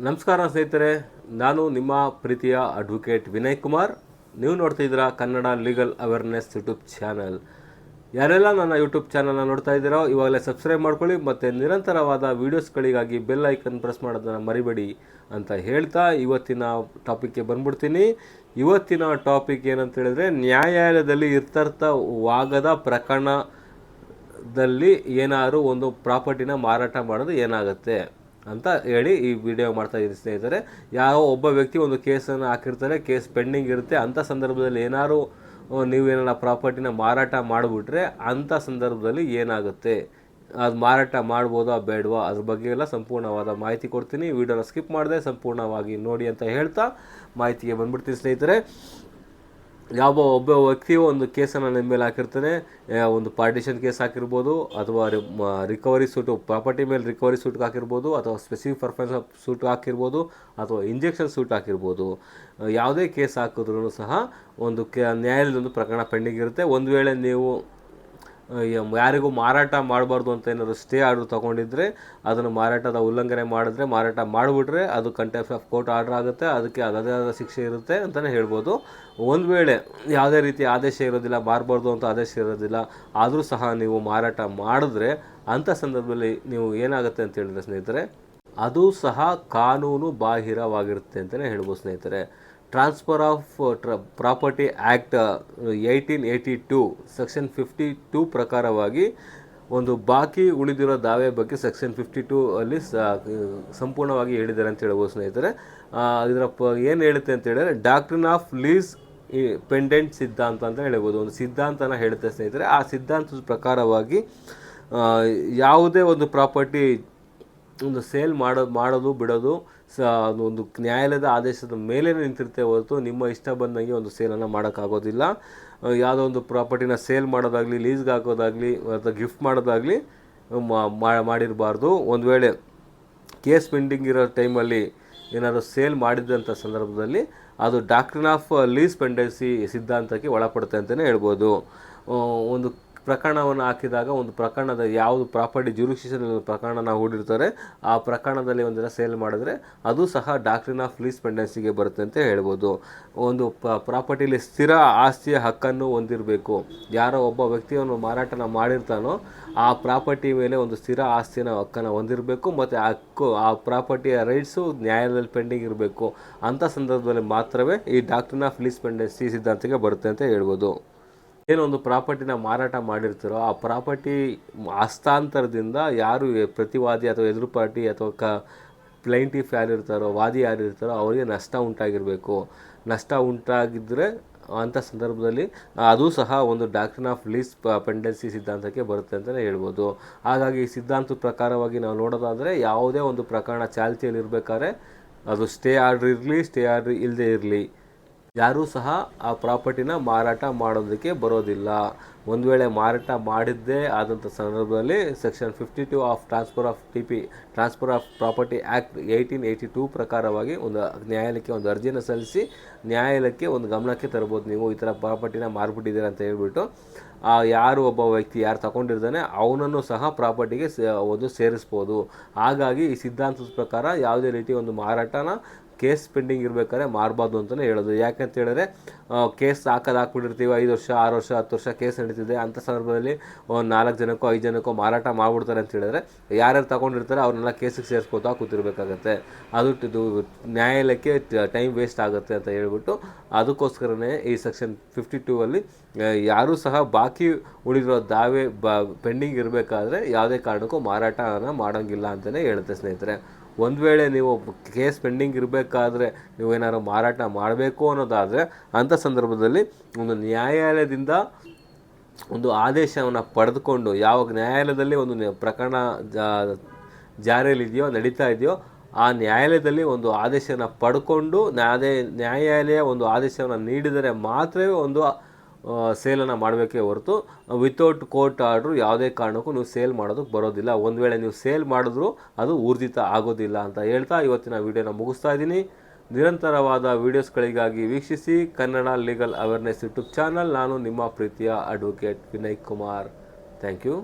ನಮಸ್ಕಾರ ಸ್ನೇಹಿತರೆ, ನಾನು ನಿಮ್ಮ ಪ್ರೀತಿಯ ಅಡ್ವೊಕೇಟ್ ವಿನಯ್ ಕುಮಾರ್. ನೀವು ನೋಡ್ತಾ ಇದ್ದೀರಾ Kannada legal awareness YouTube channel. ಯಾರೆಲ್ಲ ನನ್ನ ಯೂಟ್ಯೂಬ್ ಚಾನಲ್ನ ನೋಡ್ತಾ ಇದ್ದೀರೋ, ಇವಾಗಲೇ ಸಬ್ಸ್ಕ್ರೈಬ್ ಮಾಡ್ಕೊಳ್ಳಿ ಮತ್ತು ನಿರಂತರವಾದ ವೀಡಿಯೋಸ್ಗಳಿಗಾಗಿ ಬೆಲ್ ಐಕನ್ ಪ್ರೆಸ್ ಮಾಡೋದನ್ನು ಮರಿಬೇಡಿ ಅಂತ ಹೇಳ್ತಾ ಇವತ್ತಿನ ಟಾಪಿಕ್ಗೆ ಬಂದ್ಬಿಡ್ತೀನಿ. ಇವತ್ತಿನ ಟಾಪಿಕ್ ಏನಂತ ಹೇಳಿದ್ರೆ, ನ್ಯಾಯಾಲಯದಲ್ಲಿ ಇತ್ಯರ್ಥವಾಗದ ಪ್ರಕರಣದಲ್ಲಿ ಏನಾದರೂ ಒಂದು ಪ್ರಾಪರ್ಟಿನ ಮಾರಾಟ ಮಾಡೋದು ಏನಾಗುತ್ತೆ? ಅಂತ ಹೇಳಿ ಈ ವಿಡಿಯೋ ಮಾಡ್ತಾ ಇದ್ದೀನಿ ಸ್ನೇಹಿತರೆ. ಯಾವ ಒಬ್ಬ ವ್ಯಕ್ತಿ ಒಂದು ಕೇಸನ್ನು ಹಾಕಿರ್ತಾರೆ, ಕೇಸ್ ಪೆಂಡಿಂಗ್ ಇರುತ್ತೆ ಅಂಥ ಸಂದರ್ಭದಲ್ಲಿ ಏನಾದ್ರು ನೀವೇನಾರ ಪ್ರಾಪರ್ಟಿನ ಮಾರಾಟ ಮಾಡಿಬಿಟ್ರೆ ಅಂಥ ಸಂದರ್ಭದಲ್ಲಿ ಏನಾಗುತ್ತೆ? ಅದು ಮಾರಾಟ ಮಾಡ್ಬೋದಾ ಬೇಡವಾ? ಅದ್ರ ಬಗ್ಗೆ ಎಲ್ಲ ಸಂಪೂರ್ಣವಾದ ಮಾಹಿತಿ ಕೊಡ್ತೀನಿ. ವಿಡಿಯೋನ ಸ್ಕಿಪ್ ಮಾಡಿದೆ ಸಂಪೂರ್ಣವಾಗಿ ನೋಡಿ ಅಂತ ಹೇಳ್ತಾ ಮಾಹಿತಿಗೆ ಬಂದ್ಬಿಡ್ತೀನಿ ಸ್ನೇಹಿತರೆ. ಯಾವ ಒಬ್ಬ ವ್ಯಕ್ತಿಯು ಒಂದು ಕೇಸನ್ನು ನಿಮ್ಮ ಮೇಲೆ ಹಾಕಿರ್ತಾನೆ ಒಂದು ಪಾರ್ಟಿಷನ್ ಕೇಸ್ ಹಾಕಿರ್ಬೋದು, ಅಥವಾ ರಿಕವರಿ ಸೂಟು ಪ್ರಾಪರ್ಟಿ ಮೇಲೆ ರಿಕವರಿ ಸೂಟ್ ಹಾಕಿರ್ಬೋದು, ಅಥವಾ ಸ್ಪೆಸಿಫಿಕ್ ಪರ್ಫೆನ್ಸ್ ಸೂಟ್ ಹಾಕಿರ್ಬೋದು, ಅಥವಾ ಇಂಜೆಕ್ಷನ್ ಸೂಟ್ ಹಾಕಿರ್ಬೋದು. ಯಾವುದೇ ಕೇಸ್ ಹಾಕಿದ್ರೂ ಸಹ ಒಂದು ಕೆ, ನ್ಯಾಯಾಲಯದ ಒಂದು ಪ್ರಕರಣ ಪೆಂಡಿಂಗ್ ಇರುತ್ತೆ. ಒಂದು ವೇಳೆ ನೀವು ಯಾರಿಗೂ ಮಾರಾಟ ಮಾಡಬಾರ್ದು ಅಂತ ಏನಾದ್ರು ಸ್ಟೇ ಆರ್ಡರ್ ತೊಗೊಂಡಿದ್ರೆ ಅದನ್ನು ಮಾರಾಟದ ಉಲ್ಲಂಘನೆ ಮಾಡಿದ್ರೆ ಮಾರಾಟ ಮಾಡಿಬಿಟ್ರೆ ಅದು ಕಂಟೆಂಪ್ಟ್ ಆಫ್ ಕೋರ್ಟ್ ಆರ್ಡರ್ ಆಗುತ್ತೆ, ಅದಕ್ಕೆ ಅದೇ ಆದ ಶಿಕ್ಷೆ ಇರುತ್ತೆ ಅಂತಲೇ ಹೇಳ್ಬೋದು. ಒಂದು ವೇಳೆ ಯಾವುದೇ ರೀತಿ ಆದೇಶ ಇರೋದಿಲ್ಲ ಮಾರಬಾರ್ದು ಅಂತ ಆದೇಶ ಇರೋದಿಲ್ಲ, ಆದರೂ ಸಹ ನೀವು ಮಾರಾಟ ಮಾಡಿದ್ರೆ ಅಂಥ ಸಂದರ್ಭದಲ್ಲಿ ನೀವು ಏನಾಗುತ್ತೆ ಅಂತ ಹೇಳಿದ್ರೆ ಸ್ನೇಹಿತರೆ, ಅದು ಸಹ ಕಾನೂನು ಬಾಹಿರವಾಗಿರುತ್ತೆ ಅಂತಲೇ ಹೇಳ್ಬೋದು ಸ್ನೇಹಿತರೆ. Transfer of ಟ್ರ property act eighteen eighty two section fifty two ಪ್ರಕಾರವಾಗಿ ಒಂದು ಬಾಕಿ ಉಳಿದಿರೋ ದಾವೆ ಬಗ್ಗೆ ಸೆಕ್ಷನ್ ಫಿಫ್ಟಿ ಟೂ ಅಲ್ಲಿ ಸಂಪೂರ್ಣವಾಗಿ ಹೇಳಿದ್ದಾರೆ ಅಂತ ಹೇಳ್ಬೋದು ಸ್ನೇಹಿತರೆ. ಇದರ ಪ, ಏನು ಹೇಳುತ್ತೆ ಅಂತ ಹೇಳಿದ್ರೆ ಡಾಕ್ಟ್ರಿನ್ ಆಫ್ ಲೀಸ್ ಪೆಂಡೆಂಟ್ ಸಿದ್ಧಾಂತ ಅಂತ ಹೇಳ್ಬೋದು ಒಂದು ಸಿದ್ಧಾಂತನ ಹೇಳುತ್ತೆ ಸ್ನೇಹಿತರೆ. ಆ ಸಿದ್ಧಾಂತದ ಪ್ರಕಾರವಾಗಿ ಯಾವುದೇ ಒಂದು ಪ್ರಾಪರ್ಟಿ ಒಂದು ಸೇಲ್ ಮಾಡೋ, ಮಾಡೋದು, ಬಿಡೋದು, ಸ ಒಂದು ನ್ಯಾಯಾಲಯದ ಆದೇಶದ ಮೇಲೆ ನಿಂತಿರುತ್ತೆ ಹೊರತು ನಿಮ್ಮ ಇಷ್ಟ ಬಂದಂಗೆ ಒಂದು ಸೇಲನ್ನು ಮಾಡೋಕ್ಕಾಗೋದಿಲ್ಲ. ಯಾವುದೋ ಒಂದು ಪ್ರಾಪರ್ಟಿನ ಸೇಲ್ ಮಾಡೋದಾಗಲಿ, ಲೀಸ್ಗೆ ಹಾಕೋದಾಗಲಿ, ಅಥವಾ ಗಿಫ್ಟ್ ಮಾಡೋದಾಗಲಿ ಮಾಡಿರಬಾರ್ದು. ಒಂದು ವೇಳೆ ಕೇಸ್ ಪೆಂಡಿಂಗ್ ಇರೋ ಟೈಮಲ್ಲಿ ಏನಾದರೂ ಸೇಲ್ ಮಾಡಿದಂಥ ಸಂದರ್ಭದಲ್ಲಿ ಅದು ಡಾಕ್ಟ್ರಿನ್ ಆಫ್ ಲೀಸ್ ಪೆಂಡೆನ್ಸಿ ಸಿದ್ಧಾಂತಕ್ಕೆ ಒಳಪಡುತ್ತೆ ಅಂತಲೇ ಹೇಳ್ಬೋದು. ಒಂದು ಪ್ರಕರಣವನ್ನು ಹಾಕಿದಾಗ ಒಂದು ಪ್ರಕರಣದ ಯಾವುದು ಪ್ರಾಪರ್ಟಿ ಜ್ಯೂರಿಕ್ಷೇಷನ್ ಪ್ರಕರಣ ನಾವು ಹೂಡಿರ್ತಾರೆ, ಆ ಪ್ರಕರಣದಲ್ಲಿ ಒಂದಿನ ಸೇಲ್ ಮಾಡಿದ್ರೆ ಅದು ಸಹ ಡಾಕ್ಟ್ರಿನ್ ಆಫ್ ಲೀಸ್ ಪೆಂಡೆನ್ಸಿಗೆ ಬರುತ್ತೆ ಅಂತ ಹೇಳ್ಬೋದು. ಒಂದು ಪ್ರಾಪರ್ಟಿಲಿ ಸ್ಥಿರ ಆಸ್ತಿಯ ಹಕ್ಕನ್ನು ಹೊಂದಿರಬೇಕು. ಯಾರೋ ಒಬ್ಬ ವ್ಯಕ್ತಿಯನ್ನು ಮಾರಾಟನ ಮಾಡಿರ್ತಾನೋ, ಆ ಪ್ರಾಪರ್ಟಿ ಮೇಲೆ ಒಂದು ಸ್ಥಿರ ಆಸ್ತಿನ ಹಕ್ಕನ್ನು ಹೊಂದಿರಬೇಕು ಮತ್ತು ಹಕ್ಕು, ಆ ಪ್ರಾಪರ್ಟಿಯ ರೈಟ್ಸು ನ್ಯಾಯಾಲಯದಲ್ಲಿ ಪೆಂಡಿಂಗ್ ಇರಬೇಕು. ಅಂಥ ಸಂದರ್ಭದಲ್ಲಿ ಮಾತ್ರವೇ ಈ ಡಾಕ್ಟ್ರಿನ್ ಆಫ್ ಲೀಸ್ ಪೆಂಡೆನ್ಸಿ ಸಿದ್ಧಾಂತಕ್ಕೆ ಬರುತ್ತೆ ಅಂತ ಹೇಳ್ಬೋದು. ಏನೊಂದು ಪ್ರಾಪರ್ಟಿನ ಮಾರಾಟ ಮಾಡಿರ್ತೀರೋ ಆ ಪ್ರಾಪರ್ಟಿ ಹಸ್ತಾಂತರದಿಂದ ಯಾರು ಪ್ರತಿವಾದಿ ಅಥವಾ ಎದುರು ಪಾರ್ಟಿ ಅಥವಾ ಕ ಪ್ಲೈಂಟಿಫ್ ಯಾರಿರ್ತಾರೋ, ವಾದಿ ಯಾರಿರ್ತಾರೋ ಅವರಿಗೆ ನಷ್ಟ ಉಂಟಾಗಿರಬೇಕು. ನಷ್ಟ ಉಂಟಾಗಿದ್ದರೆ ಅಂಥ ಸಂದರ್ಭದಲ್ಲಿ ಅದು ಸಹ ಒಂದು ಡಾಕ್ಟ್ರಿನ್ ಆಫ್ ಲೀಸ್ ಪೆಂಡೆನ್ಸಿ ಸಿದ್ಧಾಂತಕ್ಕೆ ಬರುತ್ತೆ ಅಂತಲೇ ಹೇಳ್ಬೋದು. ಹಾಗಾಗಿ ಈ ಸಿದ್ಧಾಂತದ ಪ್ರಕಾರವಾಗಿ ನಾವು ನೋಡೋದಾದರೆ ಯಾವುದೇ ಒಂದು ಪ್ರಕರಣ ಚಾಲ್ತಿಯಲ್ಲಿ ಇರಬೇಕಾದ್ರೆ ಅದು ಸ್ಟೇ ಆರ್ಡ್ರ್ ಇರಲಿ ಸ್ಟೇ ಆರ್ಡ್ರ್ ಇಲ್ಲದೇ ಇರಲಿ. ಯಾರೂ ಸಹ ಆ ಪ್ರಾಪರ್ಟಿನ ಮಾರಾಟ ಮಾಡೋದಕ್ಕೆ ಬರೋದಿಲ್ಲ. ಒಂದು ವೇಳೆ ಮಾರಾಟ ಮಾಡಿದ್ದೇ ಆದಂಥ ಸಂದರ್ಭದಲ್ಲಿ section fifty two of transfer of T P transfer of property act eighteen eighty two ಪ್ರಕಾರವಾಗಿ ಒಂದು ನ್ಯಾಯಾಲಯಕ್ಕೆ ಒಂದು ಅರ್ಜಿಯನ್ನು ಸಲ್ಲಿಸಿ ನ್ಯಾಯಾಲಯಕ್ಕೆ ಒಂದು ಗಮನಕ್ಕೆ ತರ್ಬೋದು ನೀವು ಈ ಥರ ಪ್ರಾಪರ್ಟಿನ ಮಾರ್ಬಿಟ್ಟಿದ್ದೀರ ಅಂತ ಹೇಳ್ಬಿಟ್ಟು, ಆ ಯಾರು ಒಬ್ಬ ವ್ಯಕ್ತಿ ಯಾರು ತಗೊಂಡಿರ್ತಾನೆ ಅವನನ್ನು ಸಹ ಪ್ರಾಪರ್ಟಿಗೆ ಒಂದು ಸೇರಿಸ್ಬೋದು. ಹಾಗಾಗಿ ಈ ಸಿದ್ಧಾಂತದ ಪ್ರಕಾರ ಯಾವುದೇ ರೀತಿ ಒಂದು ಮಾರಾಟನ ಕೇಸ್ ಪೆಂಡಿಂಗ್ ಇರಬೇಕಾದ್ರೆ ಮಾರಬಾರ್ದು ಅಂತಲೇ ಹೇಳೋದು. ಯಾಕಂತ ಹೇಳಿದ್ರೆ ಕೇಸ್ ಹಾಕೋದು ಹಾಕ್ಬಿಟ್ಟಿರ್ತೀವಿ, ಐದು ವರ್ಷ, ಆರು ವರ್ಷ, ಹತ್ತು ವರ್ಷ ಕೇಸ್ ನಡೀತಿದೆ ಅಂಥ ಸಂದರ್ಭದಲ್ಲಿ ಒಂದು ನಾಲ್ಕು ಜನಕ್ಕೋ, ಐದು ಜನಕ್ಕೋ ಮಾರಾಟ ಮಾಡ್ಬಿಡ್ತಾರೆ ಅಂತ ಹೇಳಿದ್ರೆ, ಯಾರ್ಯಾರು ತಗೊಂಡಿರ್ತಾರೆ ಅವ್ರನ್ನೆಲ್ಲ ಕೇಸಿಗೆ ಸೇರಿಸ್ಕೋತಾ ಕೂತಿರ್ಬೇಕಾಗತ್ತೆ. ಅದು ನ್ಯಾಯಾಲಯಕ್ಕೆ ಟೈಮ್ ವೇಸ್ಟ್ ಆಗುತ್ತೆ ಅಂತ ಹೇಳ್ಬಿಟ್ಟು ಅದಕ್ಕೋಸ್ಕರನೇ ಈ ಸೆಕ್ಷನ್ ಫಿಫ್ಟಿ ಟೂ ಅಲ್ಲಿ ಯಾರೂ ಸಹ ಬಾಕಿ ಉಳಿದಿರೋ ದಾವೆ ಬ, ಪೆಂಡಿಂಗ್ ಇರಬೇಕಾದ್ರೆ ಯಾವುದೇ ಕಾರಣಕ್ಕೂ ಮಾರಾಟನ ಮಾಡೋಂಗಿಲ್ಲ ಅಂತಲೇ ಹೇಳುತ್ತೆ ಸ್ನೇಹಿತರೆ. ಒಂದು ವೇಳೆ ನೀವು ಕೇಸ್ ಪೆಂಡಿಂಗ್ ಇರಬೇಕಾದ್ರೆ ನೀವು ಏನಾದ್ರು ಮಾರಾಟ ಮಾಡಬೇಕು ಅನ್ನೋದಾದರೆ ಅಂಥ ಸಂದರ್ಭದಲ್ಲಿ ಒಂದು ನ್ಯಾಯಾಲಯದಿಂದ ಒಂದು ಆದೇಶವನ್ನು ಪಡೆದುಕೊಂಡು ಯಾವ ನ್ಯಾಯಾಲಯದಲ್ಲಿ ಒಂದು ಪ್ರಕರಣ ಜಾರಿಯಲ್ಲಿದೆಯೋ, ನಡೀತಾ ಇದೆಯೋ, ಆ ನ್ಯಾಯಾಲಯದಲ್ಲಿ ಒಂದು ಆದೇಶವನ್ನು ಪಡ್ಕೊಂಡು ನ್ಯಾಯ ನ್ಯಾಯಾಲಯ ಒಂದು ಆದೇಶವನ್ನು ನೀಡಿದರೆ ಮಾತ್ರವೇ ಒಂದು ಸೇಲನ್ನು ಮಾಡಬೇಕೇ ಹೊರತು ವಿತೌಟ್ ಕೋರ್ಟ್ ಆರ್ಡ್ರು ಯಾವುದೇ ಕಾರಣಕ್ಕೂ ನೀವು ಸೇಲ್ ಮಾಡೋದಕ್ಕೆ ಬರೋದಿಲ್ಲ. ಒಂದು ವೇಳೆ ನೀವು ಸೇಲ್ ಮಾಡಿದ್ರೂ ಅದು ಊರ್ಜಿತ ಆಗೋದಿಲ್ಲ ಅಂತ ಹೇಳ್ತಾ ಇವತ್ತಿನ ವಿಡಿಯೋನ ಮುಗಿಸ್ತಾ ಇದ್ದೀನಿ. ನಿರಂತರವಾದ ವೀಡಿಯೋಸ್ಗಳಿಗಾಗಿ ವೀಕ್ಷಿಸಿ Kannada legal awareness YouTube channel. ನಾನು ನಿಮ್ಮ ಪ್ರೀತಿಯ advocate Vinay Kumar. Thank you.